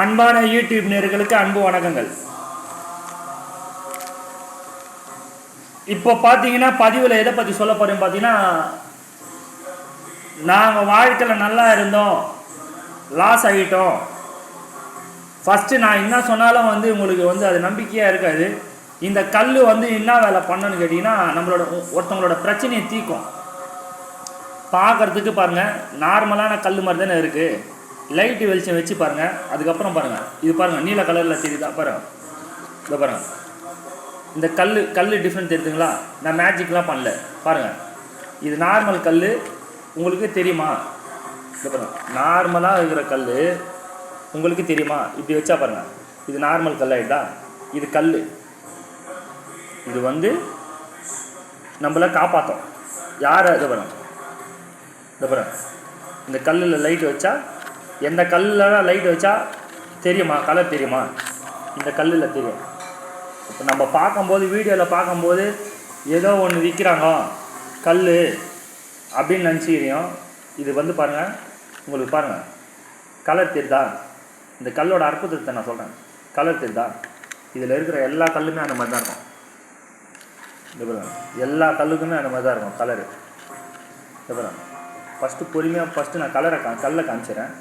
அன்பான யூடியூப் நேர்களுக்கு அன்பு வணக்கங்கள். இப்போ பார்த்தீங்கன்னா பதிவில் எதை பற்றி சொல்ல போகிறேன் பார்த்தீங்கன்னா நாங்கள் வாழ்க்கையில் நல்லா இருந்தோம். லாஸ் ஆகிட்டோம். ஃபஸ்ட்டு நான் என்ன சொன்னாலும் வந்து உங்களுக்கு வந்து அது நம்பிக்கையாக இருக்காது. இந்த கல் வந்து என்ன வேலை பண்ணணும்னு கேட்டிங்கன்னா நம்மளோட ஒருத்தவங்களோட பிரச்சனையை தீர்க்கும். பார்க்கறதுக்கு பாருங்கள் நார்மலான கல் மாதிரி தானே இருக்குது லைட்டு வெளிச்சம் வச்சு பாருங்கள் அதுக்கப்புறம் பாருங்கள் இது பாருங்கள் நீல கலரில் தெரியுதா? பாருங்கள் இதை பாருங்கள் இந்த கல் கல் டிஃப்ரெண்ட் தெரியுதுங்களா? நான் மேஜிக்லாம் பண்ணல. பாருங்கள் இது நார்மல் கல் உங்களுக்கு தெரியுமா? இதை பாருங்கள் நார்மலாக இருக்கிற கல் உங்களுக்கு தெரியுமா? இப்படி வச்சா பாருங்கள் இது நார்மல் கல் ஆகிட்டா இது கல் இது வந்து நம்மளை காப்பாற்றும் யாரை? இதை பாருங்கள் இதை பாருங்கள் இந்த கல்லில் லைட் வச்சா எந்த கல்லெலாம் லைட் வச்சா தெரியுமா? கலர் தெரியுமா? இந்த கல்லில் தெரியும். இப்போ நம்ம பார்க்கும்போது வீடியோவில் பார்க்கும்போது ஏதோ ஒன்று விற்கிறாங்க கல் அப்படின்னு நினச்சிக்கிறோம் இது வந்து பாருங்கள் உங்களுக்கு பாருங்கள் கலர் தெரியுதா இந்த கல்லோட அற்புதத்தை நான் சொல்கிறேன் கலர் தெரியுதா இதில் இருக்கிற எல்லா கல்லுமே அந்த மாதிரி தான் இருக்கும். இந்த பாருங்க எல்லா கல்லுக்குமே அந்த மாதிரி தான் இருக்கும் கலரு இந்த பாருங்க. ஃபஸ்ட்டு பொறுமையாக ஃபஸ்ட்டு நான் கலரை கா கல்லை காமிச்சிடுறேன்.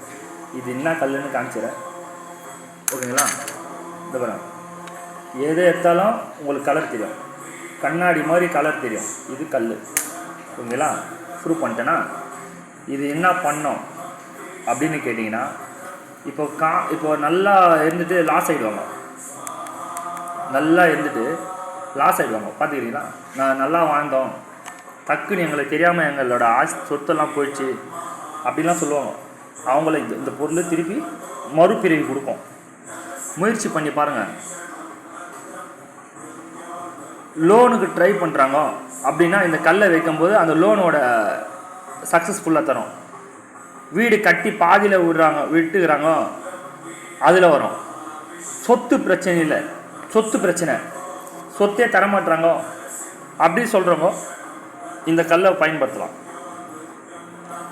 இது என்ன கல்லுன்னு காமிச்சிடறேன். ஓகேங்களா? இந்த பாருங்க. எது எடுத்தாலும் உங்களுக்கு கலர் தெரியும். கண்ணாடி மாதிரி கலர் தெரியும். இது கல் ஓகேங்களா? ப்ரூவ் பண்ணிட்டேன்னா இது என்ன பண்ணோம்? அப்படின்னு கேட்டிங்கன்னா இப்போ கா இப்போ நல்லா இருந்துட்டு லாஸ் ஆகிடுவாங்க நல்லா இருந்துட்டு லாஸ் ஆகிடுவாங்க பார்த்துக்கிறீங்களா? நான் நல்லா வாழ்ந்தோம். டக்குன்னு எங்களுக்கு தெரியாமல் எங்களோட ஆஸ் சொத்தெல்லாம் போயிடுச்சு. அப்படின்லாம் சொல்லுவாங்க. அவங்கள இந்த இந்த பொருளை திருப்பி மறுபிறவி கொடுக்கும். முயற்சி பண்ணி பாருங்கள் லோனுக்கு ட்ரை பண்ணுறாங்க அப்படின்னா இந்த கல்லை வைக்கும்போது அந்த லோனோட சக்ஸஸ்ஃபுல்லாக தரும். வீடு கட்டி பாதியில் விடுறாங்க விட்டுக்கிறாங்க. அதில் வரும். சொத்து பிரச்சனை இல்லை. சொத்து பிரச்சனை. சொத்தே தரமாட்டுறாங்க அப்படி சொல்கிறவங்க இந்த கல்லை பயன்படுத்தலாம்.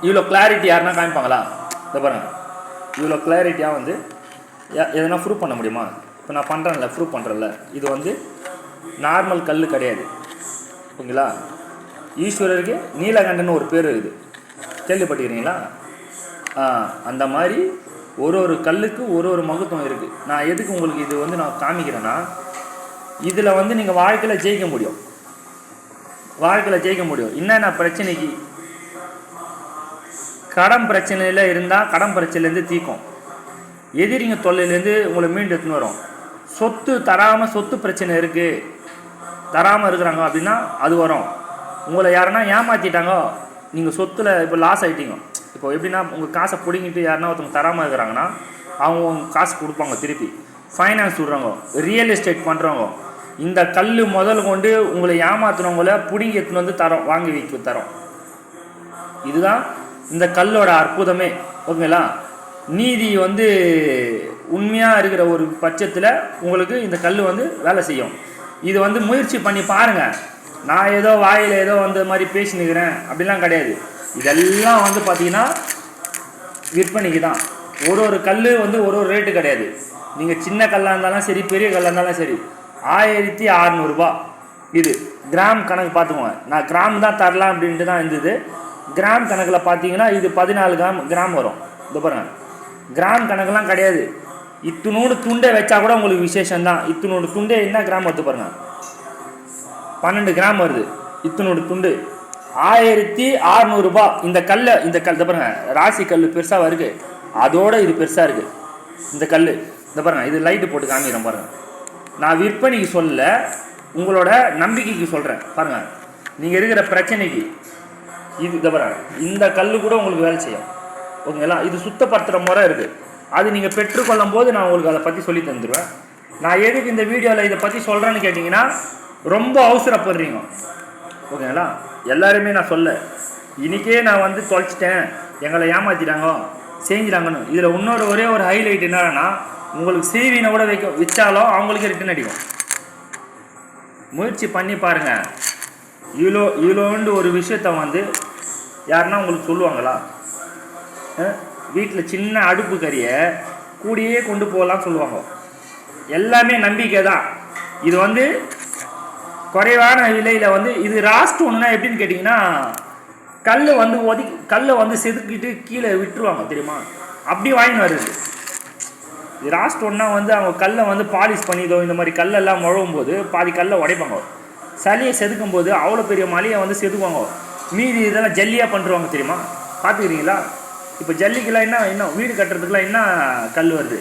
இவ்வளோ கிளாரிட்டி யாருன்னா காமிப்பாங்களா? இதை பாருங்கள் இவ்வளோ கிளாரிட்டியாக வந்து எதனா ப்ரூவ் பண்ண முடியுமா? இப்போ நான் பண்ணுறேன்ல ப்ரூவ் பண்ணுறேன்ல இது வந்து நார்மல் கல் கிடையாது. ஓகேங்களா? ஈஸ்வரருக்கு நீலகண்டன் ஒரு பேர் இருக்குது. கேள்விப்பட்டிருக்கீங்களா? ஆ அந்த மாதிரி ஒரு ஒரு கல்லுக்கு ஒரு ஒரு மகத்துவம் இருக்குது நான் எதுக்கு உங்களுக்கு இது வந்து நான் காமிக்கிறேன்னா இதில் வந்து நீங்கள் வாழ்க்கையில் ஜெயிக்க முடியும். வாழ்க்கையில் ஜெயிக்க முடியும். என்னென்ன பிரச்சனைக்கு கடன் பிரச்சனையில் இருந்தால் கடன் பிரச்சனையிலேருந்து தீக்கும். எதிரிங்க தொல்லையிலேருந்து உங்களை மீண்டு எடுத்துன்னு வரும். சொத்து தராமல் சொத்து பிரச்சனை இருக்குது தராமல் இருக்கிறாங்க அப்படின்னா அது வரும். உங்களை யாருன்னா ஏமாற்றிட்டாங்க நீங்கள் சொத்தில் இப்போ லாஸ் ஆகிட்டீங்க இப்போ எப்படின்னா உங்கள் காசை பிடிங்கிட்டு யாருன்னா ஒருத்தவங்க தராமல் இருக்கிறாங்கன்னா அவங்க உங்க காசு கொடுப்பாங்க திருப்பி. ஃபைனான்ஸ் விடுறவங்க ரியல் எஸ்டேட் பண்ணுறவங்க இந்த கல் முதல் கொண்டு உங்களை ஏமாத்துறவங்கள பிடிங்கி எடுத்துன்னு வந்து தரோம் வாங்கி வைக்க தரோம். இதுதான் இந்த கல்லோட அற்புதமே ஓகேங்களா? நீதி வந்து உண்மையாக இருக்கிற ஒரு பட்சத்தில் உங்களுக்கு இந்த கல் வந்து வேலை செய்யும். இது வந்து முயற்சி பண்ணி பாருங்கள் நான் ஏதோ வாயில் ஏதோ வந்து மாதிரி பேசினுக்கிறேன். அப்படிலாம் கிடையாது. இதெல்லாம் வந்து பார்த்தீங்கன்னா விற்பனைக்கு தான். ஒரு ஒரு கல் வந்து ஒரு ஒரு ரேட்டு கிடையாது. நீங்கள் சின்ன கல்லாக இருந்தாலும் சரி பெரிய கல்லாக இருந்தாலும் சரி ஆயிரத்தி அறநூறுபா இது கிராம் கணக்கு பார்த்துக்கோங்க. நான் கிராம் தான் தரலாம் அப்படின்ட்டு தான் இருந்தது. கிராம் கணக்கில் பார்த்தீங்கன்னா இது பதினாலு கிராம் கிராம் வரும். இது பாருங்கள் கிராம் கணக்கெலாம் கிடையாது. இத்தினோடு துண்டை வச்சா கூட உங்களுக்கு விசேஷம் தான் இத்தினோடு துண்டே என்ன கிராம் வருது பாருங்கள் பன்னெண்டு கிராம் வருது. இத்தினோடு துண்டு. ஆயிரத்தி அறநூறுபா இந்த கல்லை இந்த கல் இதை பாருங்க. ராசி கல் பெருசாக வருது. அதோட இது பெருசாக இருக்குது இந்த கல் இந்த பாருங்க. இது லைட்டு போட்டு காமிக்கிறேன் பாருங்கள் நான் விற்பனைக்கு சொல்ல உங்களோட நம்பிக்கைக்கு சொல்கிறேன் பாருங்கள் நீங்கள் இருக்கிற பிரச்சனைக்கு இது இதை பாருங்க. இந்த கல் கூட உங்களுக்கு வேலை செய்யும். ஓகேங்களா இது சுத்தப்படுத்துகிற முறை இருக்குது அது நீங்கள் பெற்றுக்கொள்ளும் போது நான் உங்களுக்கு அதை பற்றி சொல்லி தந்துடுவேன் நான் எதுக்கு இந்த வீடியோவில் இதை பற்றி சொல்கிறேன்னு கேட்டிங்கன்னா ரொம்ப அவசரப்படுறீங்க. ஓகேங்களா எல்லாருமே நான் சொல்ல. இன்னைக்கே நான் வந்து தொலைச்சிட்டேன். எங்களை ஏமாத்திட்டாங்க. செஞ்சிட்டாங்கன்னு. இதில் இன்னொரு ஒரே ஒரு ஹைலைட் என்னன்னா உங்களுக்கு சீவினை கூட வைக்க வச்சாலும் அவங்களுக்கே ரிட்டன் அடிக்கும். முயற்சி பண்ணி பாருங்கள் இவ்வளோ இவ்வளோண்டு ஒரு விஷயத்த வந்து யாருன்னா உங்களுக்கு சொல்லுவாங்களா? வீட்டில் சின்ன அடுப்பு கறியை கூடியே கொண்டு போகலாம் சொல்லுவாங்க. எல்லாமே நம்பிக்கை தான். இது வந்து குறைவான விலையில் வந்து இது ராஸ்ட் ஒன்றுனா எப்படின்னு கேட்டிங்கன்னா கல் வந்து ஒதுக்கி கல்லை வந்து செதுக்கிட்டு கீழே விட்டுருவாங்க தெரியுமா? அப்படி வாங்கி வருது. இது ராஸ்ட் ஒன்றா வந்து அவங்க கல்லை வந்து பாலிஷ் பண்ணிதோ இந்த மாதிரி கல்லெல்லாம் முழவும் போது பாதி கல்லை உடைப்பாங்க. சளியை செதுக்கும் போது அவ்வளோ பெரிய மலையை வந்து செதுக்குவாங்க. மீதி இதெல்லாம் ஜல்லியாக பண்ணுறவங்க தெரியுமா? பார்த்துக்கிறீங்களா இப்போ ஜல்லிக்கெல்லாம் என்ன இன்னும் வீடு கட்டுறதுக்குலாம் என்ன கல் வருது?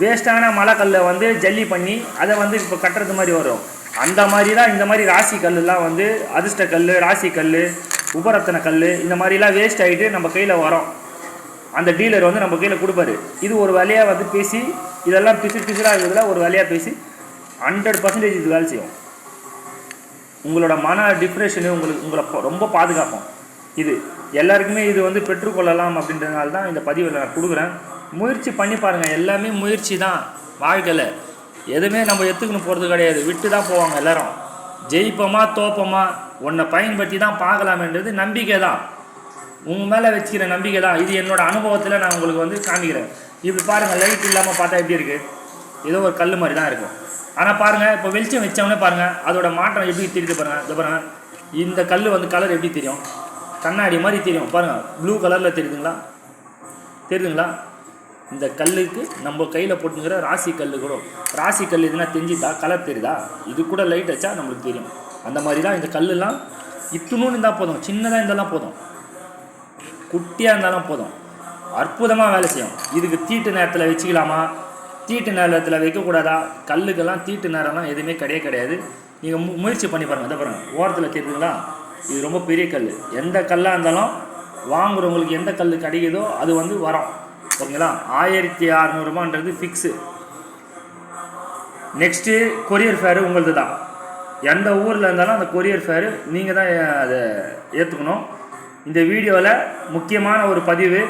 வேஸ்ட்டான மலை கல்லை வந்து ஜல்லி பண்ணி அதை வந்து இப்போ கட்டுறது மாதிரி வரும். அந்த மாதிரி தான் இந்த மாதிரி ராசி கல்லுலாம் வந்து அதிர்ஷ்ட கல் ராசி கல் உபரத்தன கல் இந்த மாதிரிலாம் வேஸ்ட் ஆகிட்டு நம்ம கையில் வரோம். அந்த டீலர் வந்து நம்ம கையில் கொடுப்பாரு. இது ஒரு வேலையாக வந்து பேசி இதெல்லாம் பிசு பிசுறாக இருக்கிறதுல ஒரு வேலையாக பேசி ஹண்ட்ரட் பர்சன்டேஜ் இது வேலை செய்யும். உங்களோட மன டிப்ரெஷனு உங்களுக்கு உங்களை ரொம்ப பாதுகாக்கும். இது எல்லாருக்குமே இது வந்து பெற்றுக்கொள்ளலாம் அப்படின்றதுனால தான் இந்த பதிவில் நான் கொடுக்குறேன். முயற்சி பண்ணி பாருங்கள் எல்லாமே முயற்சி தான். வாழ்க்கையில் எதுவுமே நம்ம எடுத்துக்கணும் போகிறது கிடையாது. விட்டு தான் போவாங்க எல்லாரும். ஜெயிப்போமா தோப்போமா உன்னை பயன்படுத்தி தான் பார்க்கலாமன்றது நம்பிக்கை தான். உங்கள் மேலே வச்சுக்கிற நம்பிக்கை தான். இது என்னோடய அனுபவத்தில் நான் உங்களுக்கு வந்து காமிக்கிறேன். இப்படி பாருங்கள் லைட் இல்லாமல் பார்த்தா எப்படி இருக்குது ஏதோ ஒரு கல் மாதிரி தான் இருக்கும். ஆனால் பாருங்கள் இப்போ வெளிச்சம் வச்சவனே பாருங்கள் அதோட மாற்றம் எப்படி தெரியுது பாருங்கள் இது பாருங்கள் இந்த கல் வந்து கலர் எப்படி தெரியும்? கண்ணாடி மாதிரி தெரியும். பாருங்கள் ப்ளூ கலரில் தெரியுதுங்களா? தெரியுதுங்களா? இந்த கல்லுக்கு நம்ம கையில் போட்டுங்கிற ராசி கல் கூட ராசி கல் எதுனா தெரிஞ்சுதா? கலர் தெரியுதா? இது கூட லைட் வச்சா நம்மளுக்கு தெரியும். அந்த மாதிரி தான் இந்த கல்லுலாம் இத்துணுன்னு இருந்தால் போதும். சின்னதாக இருந்தாலும் போதும். குட்டியாக இருந்தாலும் போதும். அற்புதமாக வேலை செய்யும். இதுக்கு தீட்டு நேரத்தில் வச்சுக்கலாமா? தீட்டு நேரத்தில் வைக்கக்கூடாதா? கல்லுக்கெல்லாம் தீட்டு நேரம்லாம் எதுவுமே கிடையவே கிடையாது. நீங்கள் மு முயற்சி பண்ணி பாருங்கள் இதை பாருங்கள் ஓரத்தில் தெரியுதுங்களா இது ரொம்ப பெரிய கல் எந்த கல்லாக இருந்தாலும் வாங்குறவங்களுக்கு எந்த கல் கிடைக்குதோ அது வந்து வரும். ஓகேங்களா? ஆயிரத்தி அறநூறுபான்றது ஃபிக்ஸு நெக்ஸ்ட்டு கொரியர் ஃபேரு உங்களது தான். எந்த ஊரில் இருந்தாலும் அந்த கொரியர் ஃபேரு நீங்கள் தான் அதை ஏற்றுக்கணும் இந்த வீடியோவில் முக்கியமான ஒரு பதிவு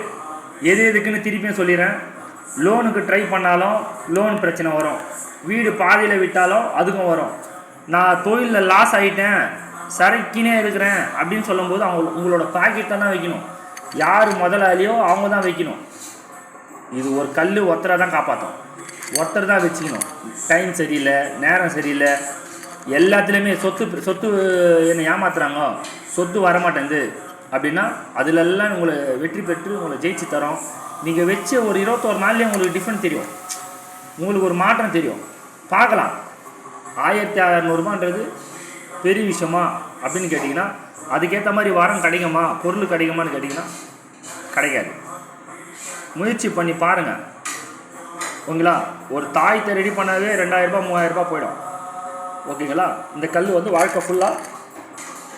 எது எதுக்குன்னு திருப்பியும் சொல்லிடுறேன். லோனுக்கு ட்ரை பண்ணாலும் லோன் பிரச்சனை வரும். வீடு பாதியில் விட்டாலும் அதுக்கும் வரும். நான் தொழிலில் லாஸ் ஆகிட்டேன் சரக்கினே இருக்கிறேன் அப்படின்னு சொல்லும்போது அவங்க உங்களோட பாக்கெட்டை தான் வைக்கணும். யார் முதலாளியோ அவங்க தான் வைக்கணும். இது ஒரு கல் ஒருத்தரை தான் காப்பாற்றும் ஒருத்தர் தான் வச்சுக்கணும். டைம் சரியில்லை நேரம் சரியில்லை. எல்லாத்துலேயுமே சொத்து சொத்து என்னை ஏமாத்துறாங்க. சொத்து வரமாட்டேங்குது. அப்படின்னா அதிலெல்லாம் உங்களை வெற்றி பெற்று உங்களை ஜெயிச்சு தரோம். நீங்கள் வச்ச ஒரு இருபத்தோரு நாள்லேயே உங்களுக்கு டிஃப்ரெண்ட் தெரியும். உங்களுக்கு ஒரு மாற்றம் தெரியும். பார்க்கலாம். ஆயிரத்தி அறநூறுபான்றது பெரிய விஷயமா அப்படின்னு கேட்டிங்கன்னா அதுக்கேற்ற மாதிரி வாரம் கிடைக்குமா? பொருள் கிடைக்குமான்னு கேட்டிங்கன்னா கிடைக்காது. முயற்சி பண்ணி பாருங்கள் ஓகேங்களா? ஒரு தாயத்தை ரெடி பண்ணாவே ரெண்டாயிரரூபா மூவாயிரரூபா போயிடும். ஓகேங்களா? இந்த கல் வந்து வாழ்க்கை ஃபுல்லாக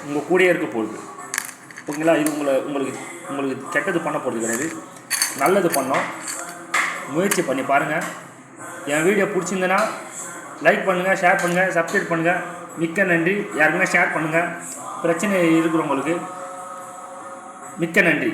உங்கள் கூடயே இருக்க போகுது. ஓகேங்களா? இது உங்களை உங்களுக்கு உங்களுக்கு கெட்டது பண்ண போகிறது கிடையாது. நல்லது பண்ணோம். முயற்சி பண்ணி பாருங்கள் என் வீடியோ பிடிச்சிருந்தேன்னா லைக் பண்ணுங்கள் ஷேர் பண்ணுங்கள் சப்ஸ்கிரைப் பண்ணுங்கள் மிக்க நன்றி. யாருக்குமே ஷேர் பண்ணுங்கள் பிரச்சனை இருக்கிறவங்களுக்கு மிக்க நன்றி.